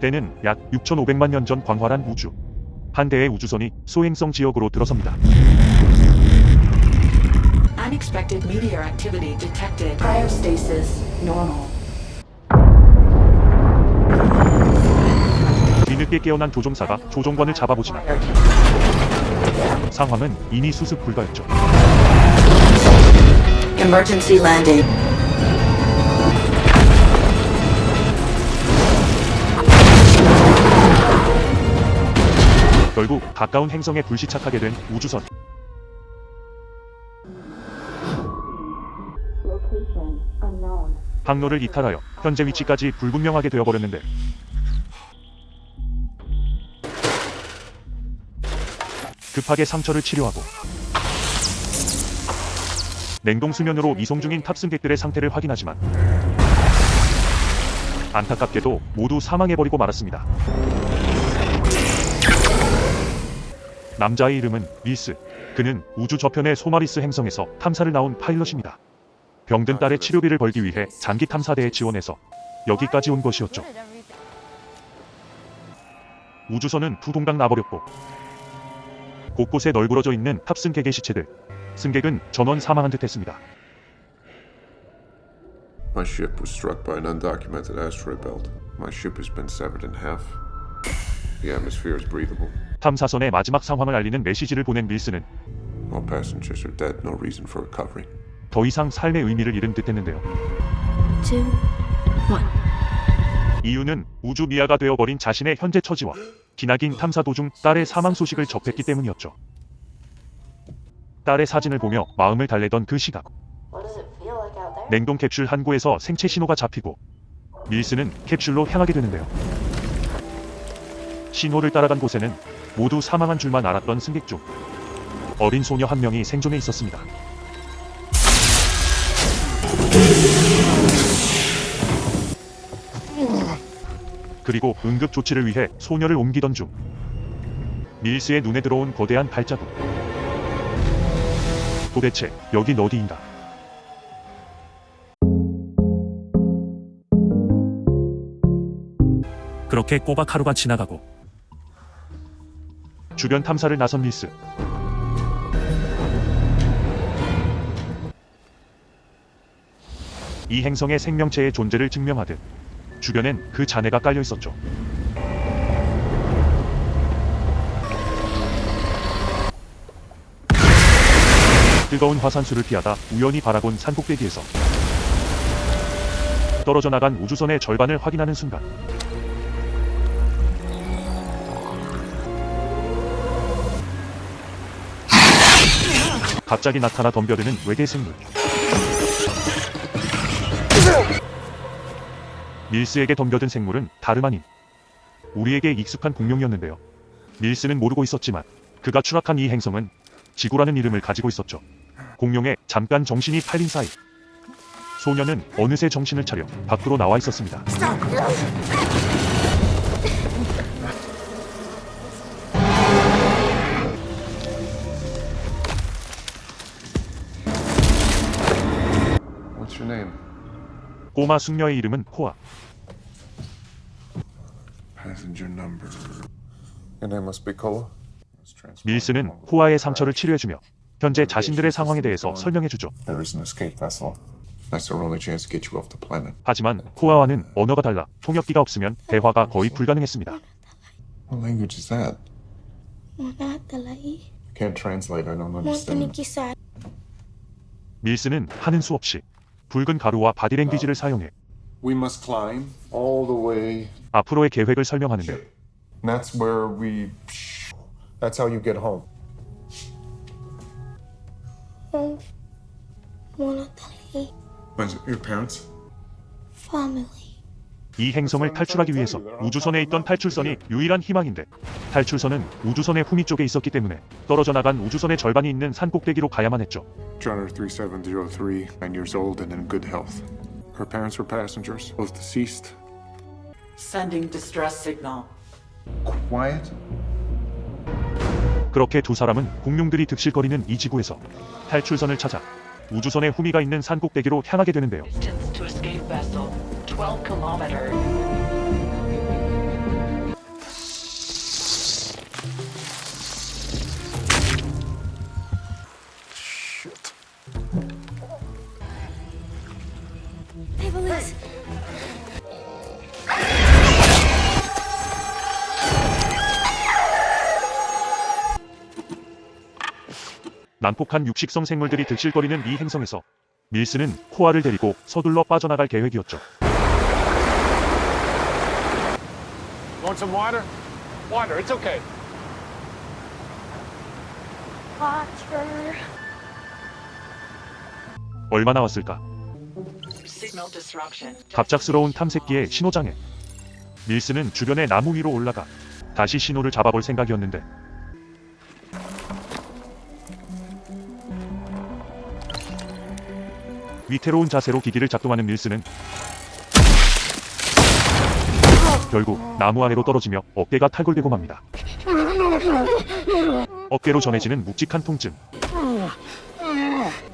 때는 약 6,500만 년 전 광활한 우주. 한 대의 우주선이 소행성 지역으로 들어섭니다. Unexpected meteor activity detected. Cryostasis normal. 뒤늦게 깨어난 조종사가 조종관을 잡아보지만 상황은 이미 수습 불가였죠. Emergency landing. 결국 가까운 행성에 불시착하게 된 우주선. 항로를 이탈하여 현재 위치까지 불분명하게 되어버렸는데 급하게 상처를 치료하고 냉동 수면으로 이송 중인 탑승객들의 상태를 확인하지만 안타깝게도 모두 사망해버리고 말았습니다. 남자의 이름은 리스. 그는 우주 저편의 소마리스 행성에서 탐사를 나온 파일럿입니다. 병든 딸의 치료비를 벌기 위해 장기 탐사대에 지원해서 여기까지 온 것이었죠. 우주선은 두 동강 나버렸고 곳곳에 널브러져 있는 탑승객의 시체들. 승객은 전원 사망한 듯했습니다. My ship was struck by an undocumented asteroid belt. My ship has been severed in half. The atmosphere is breathable. 탐사선의 마지막 상황을 알리는 메시지를 보낸 밀스는 All passengers are dead. No reason for recovery. 더 이상 삶의 의미를 잃은 듯했는데요. two, one. 이유는 우주 미아가 되어버린 자신의 현재 처지와 기나긴 탐사 도중 딸의 사망 소식을 접했기 때문이었죠. 딸의 사진을 보며 마음을 달래던 그 시각. 냉동 캡슐 한 구에서 생체 신호가 잡히고 밀스는 캡슐로 향하게 되는데요. 신호를 따라간 곳에는 모두 사망한 줄만 알았던 승객 중 어린 소녀 한 명이 생존해 있었습니다. 그리고 응급 조치를 위해 소녀를 옮기던 중 밀스의 눈에 들어온 거대한 발자국. 도대체 여긴 어디인가? 그렇게 꼬박 하루가 지나가고 주변 탐사를 나선 밀스. 이 행성의 생명체의 존재를 증명하듯 주변엔 그 잔해가 깔려 있었죠. 뜨거운 화산수를 피하다 우연히 바라본 산꼭대기에서 떨어져 나간 우주선의 절반을 확인하는 순간 갑자기 나타나 덤벼드는 외계 생물. 밀스에게 덤벼든 생물은 다름 아닌 우리에게 익숙한 공룡이었는데요. 밀스는 모르고 있었지만 그가 추락한 이 행성은 지구라는 이름을 가지고 있었죠. 공룡의 잠깐 정신이 팔린 사이 소녀는 어느새 정신을 차려 밖으로 나와 있었습니다. Name? 꼬마 숙녀의 이름은 코아. Passenger number. Your name must be Koa. 밀스는 코아의 상처를 치료해주며 현재 자신들의 상황에 대해서 설명해주죠. There is an escape vessel. That's our only chance to get you off the planet. 하지만 코아와는 언어가 달라 통역기가 없으면 대화가 거의 불가능했습니다. What language is that? Monatalahi. Can't translate. I don't understand. Montanikisa. 밀스는 하는 수 없이 붉은 가루와 바디랭귀지를 사용해 We must climb all the way. 앞으로의 계획을 설명하는데 And that's where we. That's how you get home. Home. Monatalahi. When's your parents? Family. 이 행성을 탈출하기 위해서 우주선에 있던 탈출선이 유일한 희망인데 탈출선은 우주선의 후미 쪽에 있었기 때문에 떨어져 나간 우주선의 절반이 있는 산 꼭대기로 가야만 했죠. Charter 3703, nine years old and in good health. Her parents were passengers, both deceased. Sending distress signal. Quiet. 그렇게 두 사람은 공룡들이 득실거리는 이 지구에서 탈출선을 찾아 우주선의 후미가 있는 산 꼭대기로 향하게 되는데요. Distance to escape vessel 12 kilometers. 난폭한 육식성 생물들이 들실거리는 이 행성에서 밀스는 코아를 데리고 서둘러 빠져나갈 계획이었죠. Want some water? Water, it's okay. Water. 얼마나 왔을까? Signal disruption. 갑작스러운 탐색기의 신호장애. 밀스는 주변의 나무 위로 올라가 다시 신호를 잡아볼 생각이었는데 위태로운 자세로 기기를 작동하는 밀스는 결국 나무 아래로 떨어지며 어깨가 탈골되고 맙니다. 어깨로 전해지는 묵직한 통증.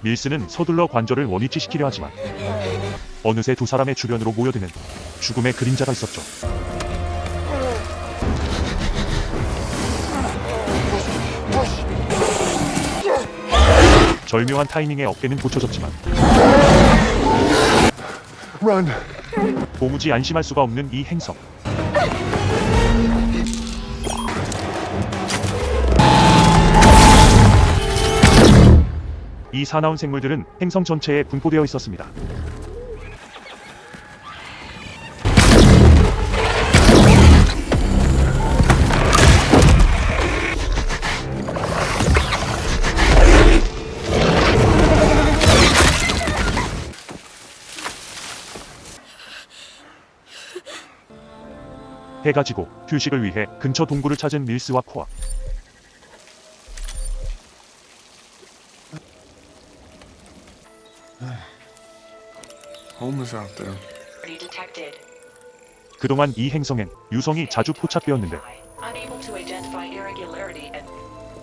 밀스는 서둘러 관절을 원위치시키려 하지만 어느새 두 사람의 주변으로 모여드는 죽음의 그림자가 있었죠. 절묘한 타이밍에 어깨는 고쳐졌지만! 도무지 안심할 수가 없는 이 행성. 이 사나운 생물들은 행성 전체에 분포되어 있었습니다. 해가 지고 휴식을 위해 근처 동굴을 찾은 밀스와 코아. Home is out there. Already detected. 그동안 이 행성엔 유성이 자주 포착되었는데 Unable to identify irregularity at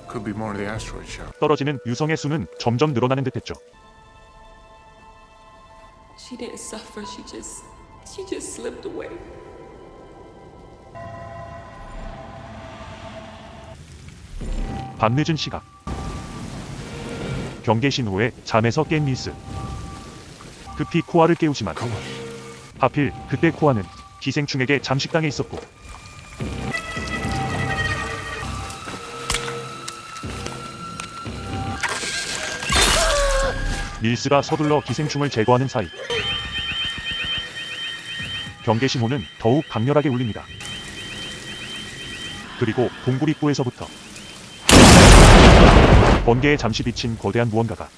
Could be more of the asteroid shower. 떨어지는 유성의 수는 점점 늘어나는 듯했죠. She didn't suffer. She just, she just slipped away. 밤늦은 시각. 경계 신호에 잠에서 깬 밀스. 급히 코아를 깨우지만 하필 그때 코아는 기생충에게 잠식당해 있었고 밀스가 서둘러 기생충을 제거하는 사이 경계 신호는 더욱 강렬하게 울립니다. 그리고 동굴 입구에서부터 번개에 잠시 비친 거대한 무언가가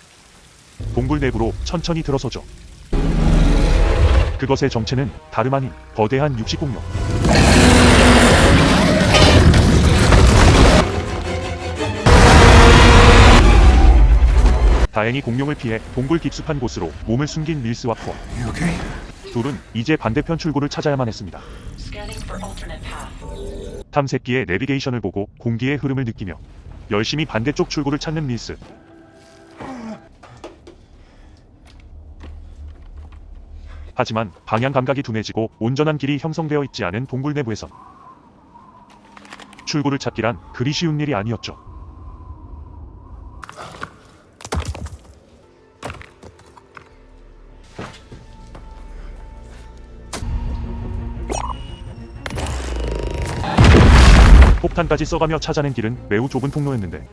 동굴 내부로 천천히 들어서죠. 그것의 정체는 다름 아닌 거대한 육식 공룡. 다행히 공룡을 피해 동굴 깊숙한 곳으로 몸을 숨긴 밀스와 okay? 둘은 이제 반대편 출구를 찾아야만 했습니다. scanning for alternate path. 탐색기의 내비게이션을 보고 공기의 흐름을 느끼며 열심히 반대쪽 출구를 찾는 밀스. 하지만 방향 감각이 둔해지고 온전한 길이 형성되어 있지 않은 동굴 내부에선 출구를 찾기란 그리 쉬운 일이 아니었죠. 폭탄까지 써가며 찾아낸 길은 매우 좁은 통로였는데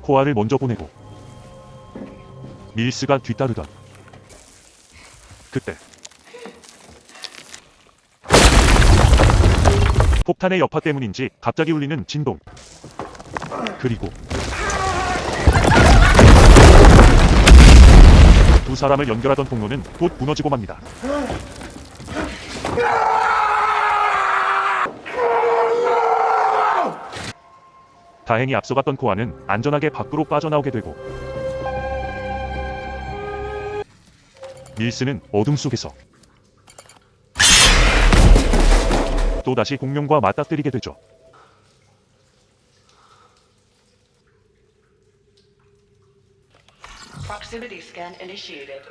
코아를 먼저 보내고 밀스가 뒤따르던 그때 폭탄의 여파 때문인지 갑자기 울리는 진동 그리고 두 사람을 연결하던 통로는 곧 무너지고 맙니다. 다행히 앞서갔던 코아는 안전하게 밖으로 빠져나오게 되고 밀스는 어둠 속에서 또다시 공룡과 맞닥뜨리게 되죠. Proximity scan initiated.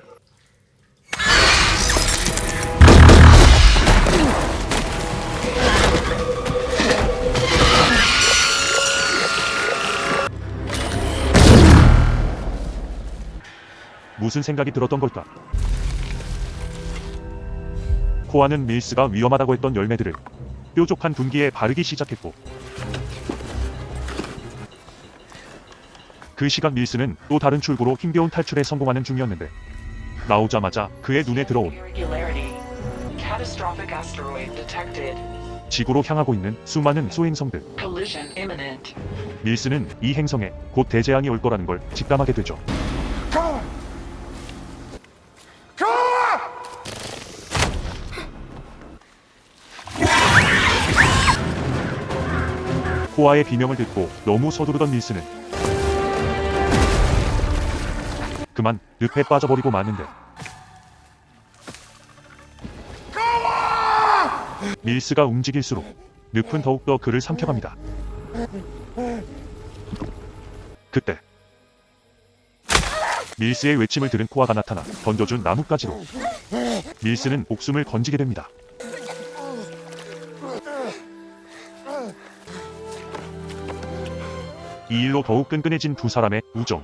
무슨 생각이 들었던 걸까? 코아는 밀스가 위험하다고 했던 열매들을 뾰족한 둔기에 바르기 시작했고 그 시각 밀스는 또 다른 출구로 힘겨운 탈출에 성공하는 중이었는데 나오자마자 그의 눈에 들어온. 지구로 향하고 있는 수많은 소행성들. 밀스는 이 행성에 곧 대재앙이 올 거라는 걸 직감하게 되죠. 코아의 비명을 듣고 너무 서두르던 밀스는 그만 늪에 빠져버리고 마는데 밀스가 움직일수록 늪은 더욱더 그를 삼켜갑니다. 그때 밀스의 외침을 들은 코아가 나타나 던져준 나뭇가지로 밀스는 목숨을 건지게 됩니다. 이 일로 더욱 끈끈해진 두 사람의 우정.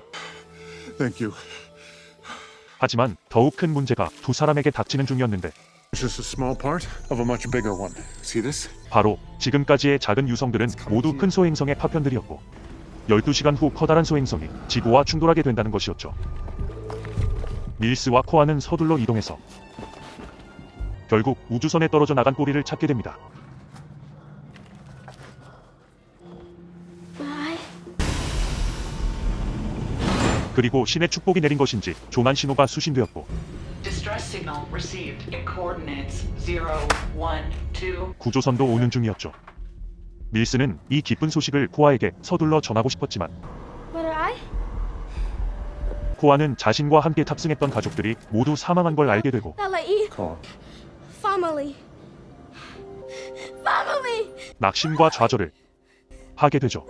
Thank you. 하지만 더욱 큰 문제가 두 사람에게 닥치는 중이었는데 It's just a small part of a much bigger one. See this? 바로 지금까지의 작은 유성들은 모두 큰 소행성의 파편들이었고 12시간 후 커다란 소행성이 지구와 충돌하게 된다는 것이었죠. 밀스와 코아는 서둘러 이동해서 결국 우주선에 떨어져 나간 꼬리를 찾게 됩니다. 그리고 신의 축복이 내린 것인지 조난 신호가 수신되었고 Distress signal received in coordinates 0, 1, 2. 구조선도 오는 중이었죠. 밀스는 이 기쁜 소식을 코아에게 서둘러 전하고 싶었지만? 코아는 자신과 함께 탑승했던 가족들이 모두 사망한 걸 알게 되고. 낙심과 좌절을 하게 되죠.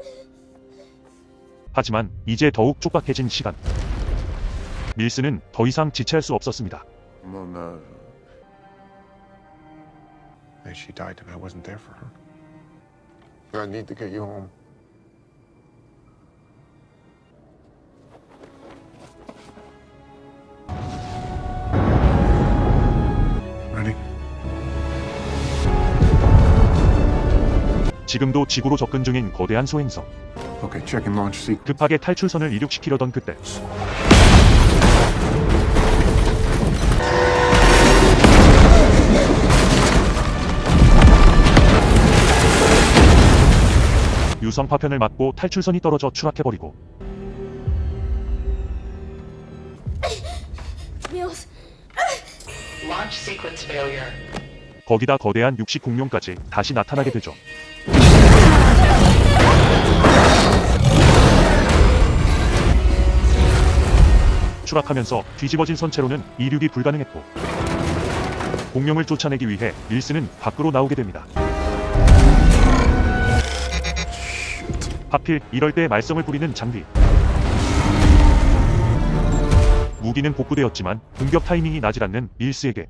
하지만 이제 더욱 촉박해진 시간. 밀스는 더 이상 지체할 수 없었습니다. Mom, uh... Hey, she died and I wasn't there for her. I need to get you home. Ready? 지금도 지구로 접근 중인 거대한 소행성. Okay, checking launch sequence. 급하게 탈출선을 이륙시키려던 그때 유성 파편을 맞고 탈출선이 떨어져 추락해버리고 Meals. Launch sequence failure. 거기다 거대한 육식 공룡까지 다시 나타나게 되죠. 추락하면서 뒤집어진 선체로는 이륙이 불가능했고 공룡을 쫓아내기 위해 밀스는 밖으로 나오게 됩니다. 하필 이럴 때 말썽을 부리는 장비. 무기는 복구되었지만 공격 타이밍이 나질 않는 밀스에게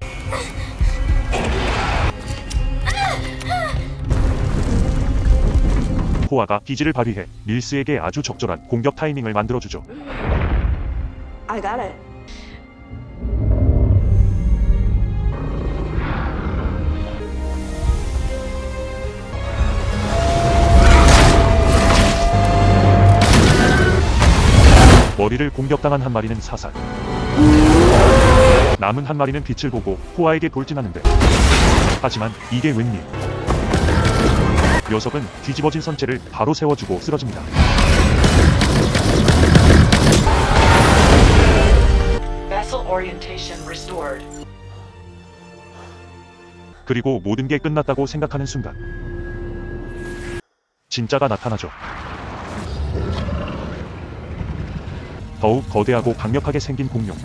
코아가 기지를 발휘해 밀스에게 아주 적절한 공격 타이밍을 만들어주죠. I got it. 머리를 공격당한 한 마리는 사살. 남은 한 마리는 빛을 보고 코아에게 돌진하는데 하지만 이게 웬일? 녀석은 뒤집어진 선체를 바로 세워주고 쓰러집니다. Orientation restored. 그리고 모든 게 끝났다고 생각하는 순간 진짜가 나타나죠. 더욱 거대하고 강력하게 생긴 공룡.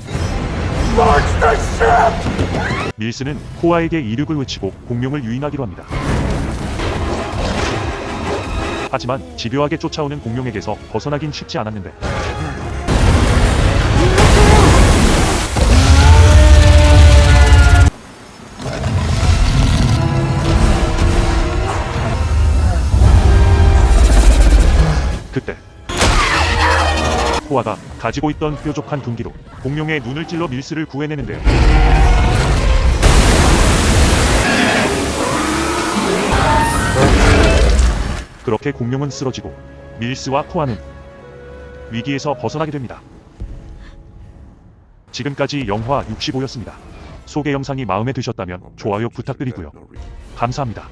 밀스는 코아에게 이륙을 외치고 공룡을 유인하기로 합니다. 하지만 집요하게 쫓아오는 공룡에게서 벗어나긴 쉽지 않았는데 그때 코아가 가지고 있던 뾰족한 둔기로 공룡의 눈을 찔러 밀스를 구해내는데요. 그렇게 공룡은 쓰러지고 밀스와 코아는 위기에서 벗어나게 됩니다. 지금까지 영화 65였습니다. 소개 영상이 마음에 드셨다면 좋아요 부탁드리고요. 감사합니다.